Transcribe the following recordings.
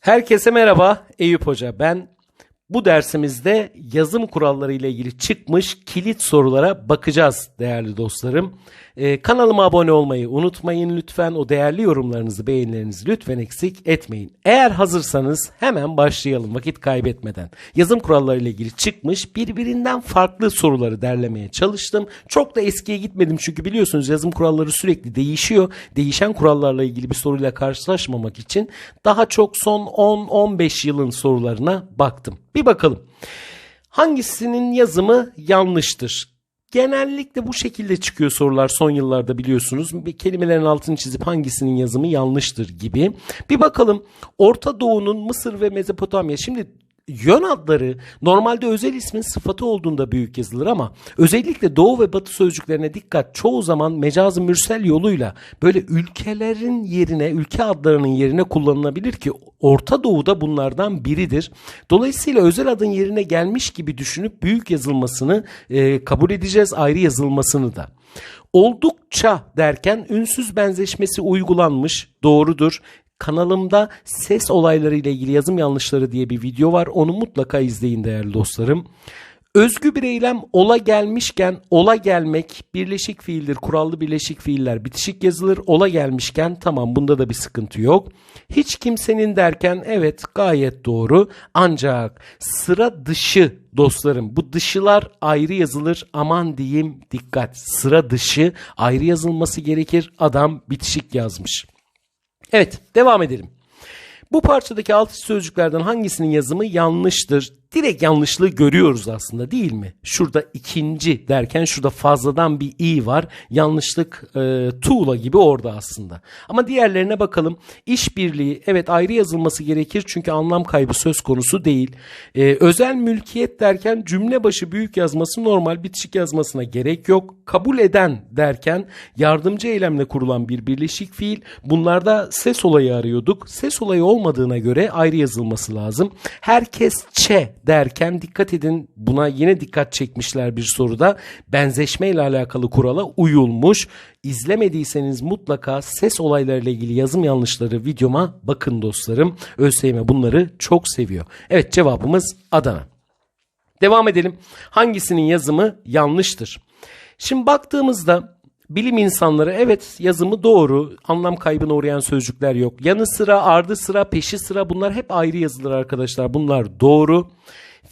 Herkese merhaba Eyüp Hoca ben. Bu dersimizde yazım kuralları ile ilgili çıkmış kilit sorulara bakacağız değerli dostlarım. Ee, kanalıma abone olmayı unutmayın lütfen. O değerli yorumlarınızı, beğenilerinizi lütfen eksik etmeyin. Eğer hazırsanız hemen başlayalım vakit kaybetmeden. Yazım kuralları ile ilgili çıkmış birbirinden farklı soruları derlemeye çalıştım. Çok da eskiye gitmedim çünkü biliyorsunuz yazım kuralları sürekli değişiyor. Değişen kurallarla ilgili bir soruyla karşılaşmamak için daha çok son 10-15 yılın sorularına baktım. Bir bakalım. Hangisinin yazımı yanlıştır? Genellikle bu şekilde çıkıyor sorular son yıllarda biliyorsunuz. Bir kelimelerin altını çizip hangisinin yazımı yanlıştır gibi. Bir bakalım Orta Doğu'nun Mısır ve Mezopotamya. Şimdi yön adları normalde özel ismin sıfatı olduğunda büyük yazılır ama özellikle doğu ve batı sözcüklerine dikkat çoğu zaman mecazı mürsel yoluyla böyle ülkelerin yerine ülke adlarının yerine kullanılabilir ki Orta Doğu'da bunlardan biridir. Dolayısıyla özel adın yerine gelmiş gibi düşünüp büyük yazılmasını e, kabul edeceğiz ayrı yazılmasını da. Oldukça derken ünsüz benzeşmesi uygulanmış doğrudur. Kanalımda ses olayları ile ilgili yazım yanlışları diye bir video var. Onu mutlaka izleyin değerli dostlarım. Özgü bir eylem ola gelmişken ola gelmek birleşik fiildir. Kurallı birleşik fiiller bitişik yazılır. Ola gelmişken tamam bunda da bir sıkıntı yok. Hiç kimsenin derken evet gayet doğru. Ancak sıra dışı dostlarım bu dışılar ayrı yazılır. Aman diyeyim dikkat. Sıra dışı ayrı yazılması gerekir. Adam bitişik yazmış. Evet devam edelim. Bu parçadaki altı sözcüklerden hangisinin yazımı yanlıştır? Direkt yanlışlığı görüyoruz aslında değil mi? Şurada ikinci derken şurada fazladan bir i var. Yanlışlık e, tuğla gibi orada aslında. Ama diğerlerine bakalım. İşbirliği evet ayrı yazılması gerekir çünkü anlam kaybı söz konusu değil. E, özel mülkiyet derken cümle başı büyük yazması normal bitişik yazmasına gerek yok. Kabul eden derken yardımcı eylemle kurulan bir birleşik fiil. Bunlarda ses olayı arıyorduk. Ses olayı olmadığına göre ayrı yazılması lazım. Herkes çe derken dikkat edin buna yine dikkat çekmişler bir soruda. Benzeşme ile alakalı kurala uyulmuş. İzlemediyseniz mutlaka ses olaylarıyla ilgili yazım yanlışları videoma bakın dostlarım. ÖSYM bunları çok seviyor. Evet cevabımız Adana. Devam edelim. Hangisinin yazımı yanlıştır? Şimdi baktığımızda bilim insanları evet yazımı doğru anlam kaybına uğrayan sözcükler yok. Yanı sıra ardı sıra peşi sıra bunlar hep ayrı yazılır arkadaşlar bunlar doğru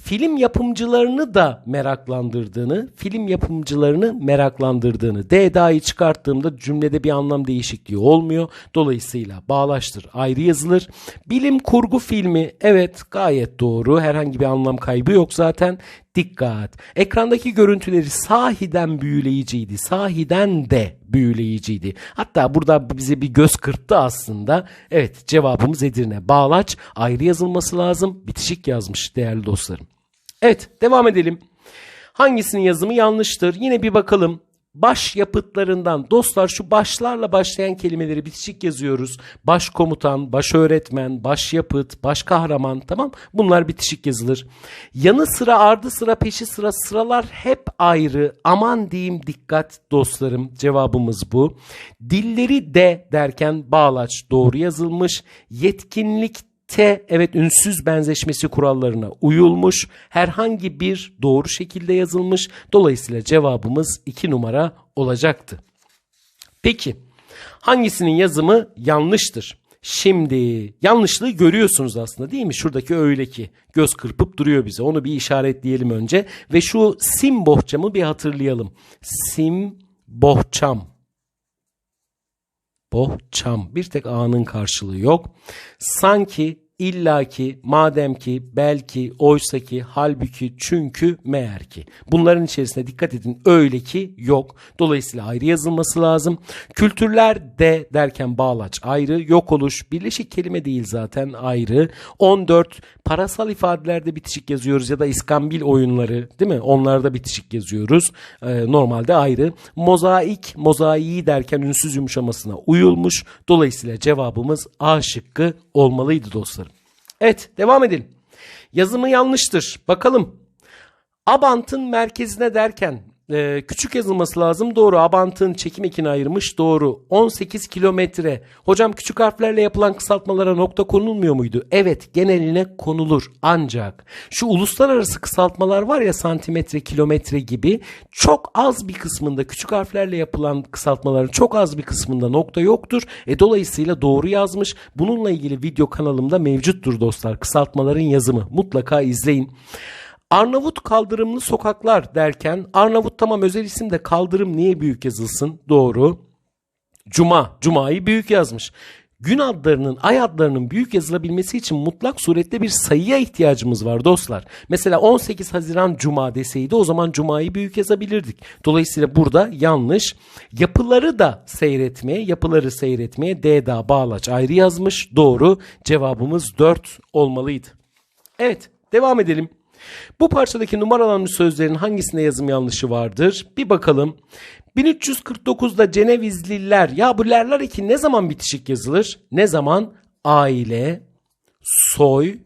film yapımcılarını da meraklandırdığını, film yapımcılarını meraklandırdığını, D dahi çıkarttığımda cümlede bir anlam değişikliği olmuyor. Dolayısıyla bağlaştır ayrı yazılır. Bilim kurgu filmi evet gayet doğru. Herhangi bir anlam kaybı yok zaten. Dikkat. Ekrandaki görüntüleri sahiden büyüleyiciydi. Sahiden de büyüleyiciydi. Hatta burada bize bir göz kırptı aslında. Evet cevabımız Edirne. Bağlaç ayrı yazılması lazım. Bitişik yazmış değerli dostlarım. Evet devam edelim. Hangisinin yazımı yanlıştır? Yine bir bakalım baş yapıtlarından dostlar şu başlarla başlayan kelimeleri bitişik yazıyoruz. Baş komutan, baş öğretmen, baş yapıt, baş kahraman tamam bunlar bitişik yazılır. Yanı sıra ardı sıra peşi sıra sıralar hep ayrı aman diyeyim dikkat dostlarım cevabımız bu. Dilleri de derken bağlaç doğru yazılmış. Yetkinlik T evet ünsüz benzeşmesi kurallarına uyulmuş. Herhangi bir doğru şekilde yazılmış. Dolayısıyla cevabımız 2 numara olacaktı. Peki hangisinin yazımı yanlıştır? Şimdi yanlışlığı görüyorsunuz aslında değil mi? Şuradaki öyle ki göz kırpıp duruyor bize. Onu bir işaretleyelim önce. Ve şu sim bohçamı bir hatırlayalım. Sim bohçam. Bohçam. Bir tek A'nın karşılığı yok. Sanki illaki, madem ki, belki, oysa ki, halbuki, çünkü, meğer ki. Bunların içerisine dikkat edin. Öyle ki yok. Dolayısıyla ayrı yazılması lazım. Kültürler de derken bağlaç ayrı. Yok oluş birleşik kelime değil zaten ayrı. 14 parasal ifadelerde bitişik yazıyoruz ya da iskambil oyunları değil mi? Onlarda bitişik yazıyoruz. Ee, normalde ayrı. Mozaik, mozaiği derken ünsüz yumuşamasına uyulmuş. Dolayısıyla cevabımız A şıkkı olmalıydı dostlarım. Evet devam edelim. Yazımı yanlıştır. Bakalım. Abant'ın merkezine derken Ee, küçük yazılması lazım. Doğru. Abant'ın çekim ekini ayırmış. Doğru. 18 kilometre. Hocam küçük harflerle yapılan kısaltmalara nokta konulmuyor muydu? Evet. Geneline konulur. Ancak şu uluslararası kısaltmalar var ya santimetre, kilometre gibi çok az bir kısmında küçük harflerle yapılan kısaltmaların çok az bir kısmında nokta yoktur. E dolayısıyla doğru yazmış. Bununla ilgili video kanalımda mevcuttur dostlar. Kısaltmaların yazımı. Mutlaka izleyin. Arnavut kaldırımlı sokaklar derken Arnavut tamam özel isim de kaldırım niye büyük yazılsın? Doğru. Cuma, Cuma'yı büyük yazmış. Gün adlarının, ay adlarının büyük yazılabilmesi için mutlak surette bir sayıya ihtiyacımız var dostlar. Mesela 18 Haziran Cuma deseydi o zaman Cuma'yı büyük yazabilirdik. Dolayısıyla burada yanlış. Yapıları da seyretmeye, yapıları seyretmeye D'da bağlaç ayrı yazmış. Doğru. Cevabımız 4 olmalıydı. Evet, devam edelim. Bu parçadaki numaralanmış sözlerin hangisinde yazım yanlışı vardır? Bir bakalım. 1349'da Cenevizliler ya bu lerler iki ne zaman bitişik yazılır? Ne zaman? Aile, soy,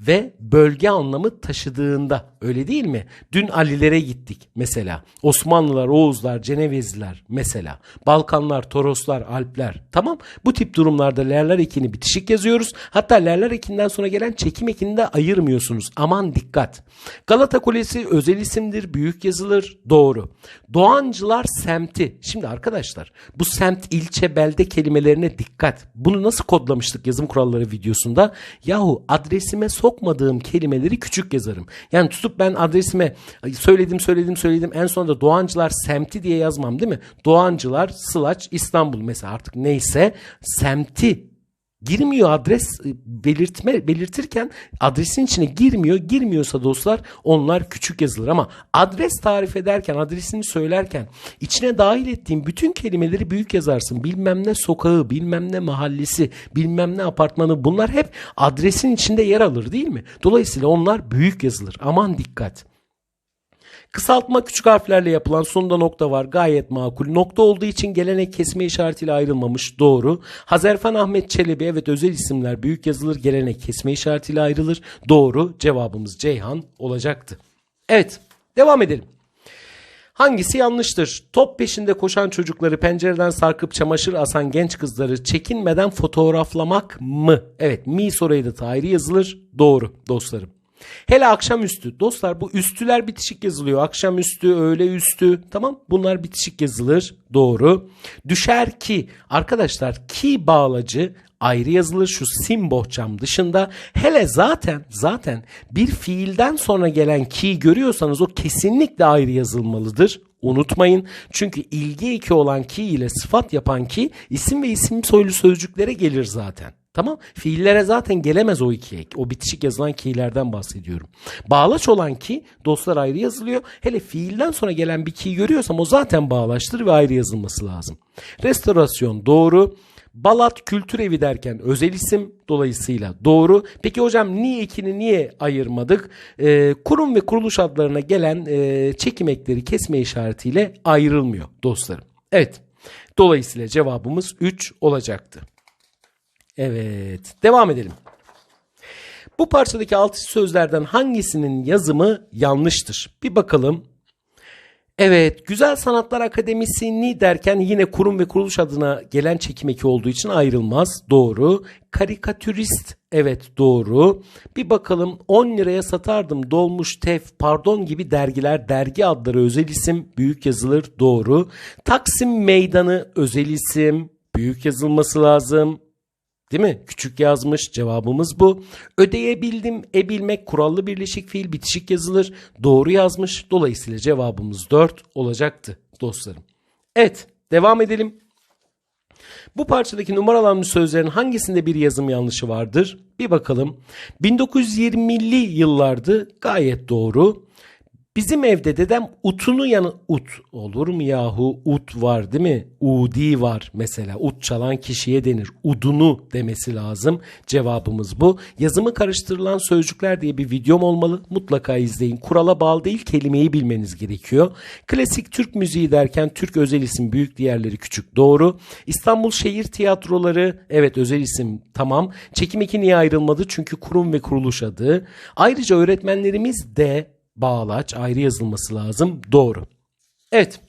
ve bölge anlamı taşıdığında öyle değil mi? Dün Alilere gittik mesela. Osmanlılar, Oğuzlar, Cenevizliler mesela. Balkanlar, Toroslar, Alpler. Tamam bu tip durumlarda lerler ekini bitişik yazıyoruz. Hatta lerler ekinden sonra gelen çekim ekini de ayırmıyorsunuz. Aman dikkat. Galata Kulesi özel isimdir, büyük yazılır. Doğru. Doğancılar semti. Şimdi arkadaşlar bu semt, ilçe, belde kelimelerine dikkat. Bunu nasıl kodlamıştık yazım kuralları videosunda? Yahu adresime sokmadığım kelimeleri küçük yazarım. Yani tutup ben adresime söyledim söyledim söyledim en sonunda Doğancılar semti diye yazmam değil mi? Doğancılar Sılaç İstanbul mesela artık neyse semti girmiyor adres e, belirtme belirtirken adresin içine girmiyor. Girmiyorsa dostlar onlar küçük yazılır ama adres tarif ederken adresini söylerken içine dahil ettiğin bütün kelimeleri büyük yazarsın. Bilmem ne sokağı, bilmem ne mahallesi, bilmem ne apartmanı bunlar hep adresin içinde yer alır değil mi? Dolayısıyla onlar büyük yazılır. Aman dikkat. Kısaltma küçük harflerle yapılan sonunda nokta var. Gayet makul. Nokta olduğu için gelenek kesme işaretiyle ayrılmamış. Doğru. Hazerfen Ahmet Çelebi evet özel isimler büyük yazılır. Gelenek kesme işaretiyle ayrılır. Doğru. Cevabımız Ceyhan olacaktı. Evet. Devam edelim. Hangisi yanlıştır? Top peşinde koşan çocukları pencereden sarkıp çamaşır asan genç kızları çekinmeden fotoğraflamak mı? Evet mi soruyu da tarihi yazılır. Doğru dostlarım. Hele akşamüstü. Dostlar bu üstüler bitişik yazılıyor. Akşamüstü, öğle üstü. Tamam bunlar bitişik yazılır. Doğru. Düşer ki. Arkadaşlar ki bağlacı ayrı yazılır şu sim bohçam dışında. Hele zaten zaten bir fiilden sonra gelen ki görüyorsanız o kesinlikle ayrı yazılmalıdır. Unutmayın. Çünkü ilgi eki olan ki ile sıfat yapan ki isim ve isim soylu sözcüklere gelir zaten. Tamam. Fiillere zaten gelemez o iki ek. O bitişik yazılan ki'lerden bahsediyorum. Bağlaç olan ki dostlar ayrı yazılıyor. Hele fiilden sonra gelen bir ki görüyorsam o zaten bağlaçtır ve ayrı yazılması lazım. Restorasyon doğru. Balat Kültür Evi derken özel isim dolayısıyla doğru. Peki hocam niye ekini niye ayırmadık? Ee, kurum ve kuruluş adlarına gelen e, çekim ekleri kesme işaretiyle ayrılmıyor dostlarım. Evet. Dolayısıyla cevabımız 3 olacaktı. Evet. Devam edelim. Bu parçadaki altı sözlerden hangisinin yazımı yanlıştır? Bir bakalım. Evet, Güzel Sanatlar Akademisi'ni derken yine kurum ve kuruluş adına gelen çekim eki olduğu için ayrılmaz. Doğru. Karikatürist, evet doğru. Bir bakalım 10 liraya satardım dolmuş tef pardon gibi dergiler dergi adları özel isim büyük yazılır doğru. Taksim Meydanı özel isim büyük yazılması lazım. Değil mi? Küçük yazmış. Cevabımız bu. Ödeyebildim. E kurallı birleşik fiil bitişik yazılır. Doğru yazmış. Dolayısıyla cevabımız 4 olacaktı dostlarım. Evet. Devam edelim. Bu parçadaki numaralanmış sözlerin hangisinde bir yazım yanlışı vardır? Bir bakalım. 1920'li yıllardı. Gayet doğru. Bizim evde dedem utunu yanı ut olur mu yahu ut var değil mi? Udi var mesela ut çalan kişiye denir. Udunu demesi lazım. Cevabımız bu. Yazımı karıştırılan sözcükler diye bir videom olmalı. Mutlaka izleyin. Kurala bağlı değil kelimeyi bilmeniz gerekiyor. Klasik Türk müziği derken Türk özel isim büyük diğerleri küçük doğru. İstanbul Şehir Tiyatroları evet özel isim tamam. Çekim iki niye ayrılmadı? Çünkü kurum ve kuruluş adı. Ayrıca öğretmenlerimiz de bağlaç ayrı yazılması lazım. Doğru. Evet.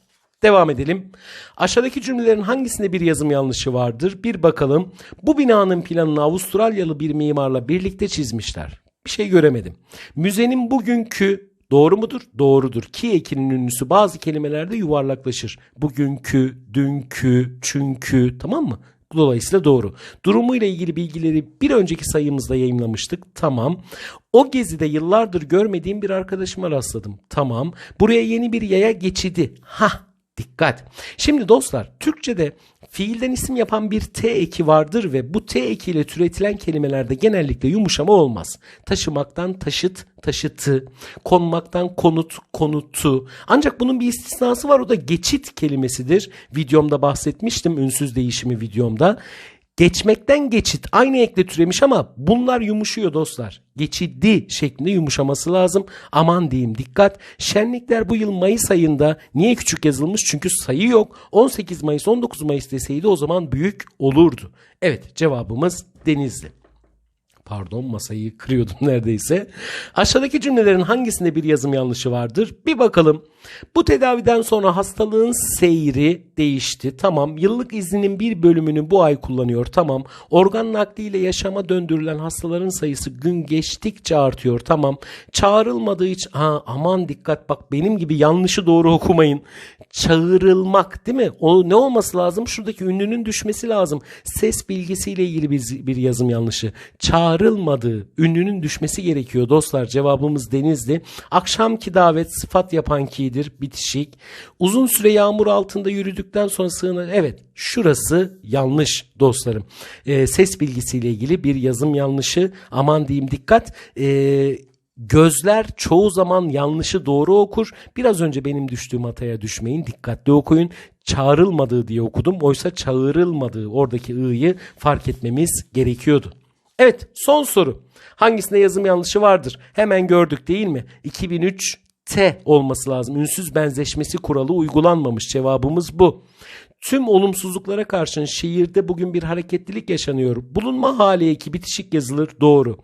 Devam edelim. Aşağıdaki cümlelerin hangisinde bir yazım yanlışı vardır? Bir bakalım. Bu binanın planını Avustralyalı bir mimarla birlikte çizmişler. Bir şey göremedim. Müzenin bugünkü doğru mudur? Doğrudur. Ki ekinin ünlüsü bazı kelimelerde yuvarlaklaşır. Bugünkü, dünkü, çünkü tamam mı? Dolayısıyla doğru. Durumuyla ilgili bilgileri bir önceki sayımızda yayınlamıştık. Tamam. O gezide yıllardır görmediğim bir arkadaşıma rastladım. Tamam. Buraya yeni bir yaya geçidi. Hah Dikkat. Şimdi dostlar Türkçe'de fiilden isim yapan bir T eki vardır ve bu T ekiyle türetilen kelimelerde genellikle yumuşama olmaz. Taşımaktan taşıt, taşıtı, konmaktan konut, konutu. Ancak bunun bir istisnası var o da geçit kelimesidir. Videomda bahsetmiştim ünsüz değişimi videomda. Geçmekten geçit aynı ekle türemiş ama bunlar yumuşuyor dostlar. Geçidi şeklinde yumuşaması lazım. Aman diyeyim dikkat. Şenlikler bu yıl Mayıs ayında niye küçük yazılmış? Çünkü sayı yok. 18 Mayıs 19 Mayıs deseydi o zaman büyük olurdu. Evet cevabımız Denizli. Pardon masayı kırıyordum neredeyse. Aşağıdaki cümlelerin hangisinde bir yazım yanlışı vardır? Bir bakalım. Bu tedaviden sonra hastalığın seyri değişti. Tamam. Yıllık izninin bir bölümünü bu ay kullanıyor. Tamam. Organ nakliyle yaşama döndürülen hastaların sayısı gün geçtikçe artıyor. Tamam. Çağrılmadığı için ha aman dikkat bak benim gibi yanlışı doğru okumayın. Çağrılmak değil mi? O ne olması lazım? Şuradaki ünlünün düşmesi lazım. Ses bilgisiyle ilgili bir, bir yazım yanlışı. Çağrılmadığı ünlünün düşmesi gerekiyor dostlar. Cevabımız Denizli. Akşamki davet sıfat yapan ki'dir. Bitişik. Uzun süre yağmur altında yürüdükten sonra sığınak. Evet şurası yanlış dostlarım. Ee, ses bilgisiyle ilgili bir yazım yanlışı. Aman diyeyim dikkat. Eee Gözler çoğu zaman yanlışı doğru okur. Biraz önce benim düştüğüm hataya düşmeyin. Dikkatli okuyun. Çağrılmadığı diye okudum. Oysa çağrılmadığı oradaki ı'yı fark etmemiz gerekiyordu. Evet son soru. Hangisinde yazım yanlışı vardır? Hemen gördük değil mi? 2003 T olması lazım. Ünsüz benzeşmesi kuralı uygulanmamış. Cevabımız bu. Tüm olumsuzluklara karşın şiirde bugün bir hareketlilik yaşanıyor. Bulunma hali eki bitişik yazılır. Doğru.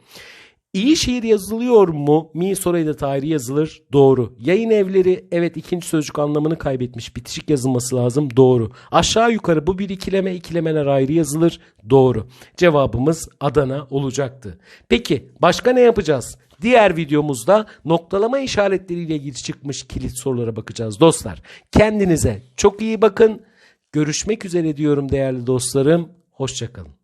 İyi şiir yazılıyor mu? Mi soruyu da yazılır. Doğru. Yayın evleri evet ikinci sözcük anlamını kaybetmiş. Bitişik yazılması lazım. Doğru. Aşağı yukarı bu bir ikileme ikilemeler ayrı yazılır. Doğru. Cevabımız Adana olacaktı. Peki başka ne yapacağız? Diğer videomuzda noktalama işaretleriyle ilgili çıkmış kilit sorulara bakacağız dostlar. Kendinize çok iyi bakın. Görüşmek üzere diyorum değerli dostlarım. Hoşçakalın.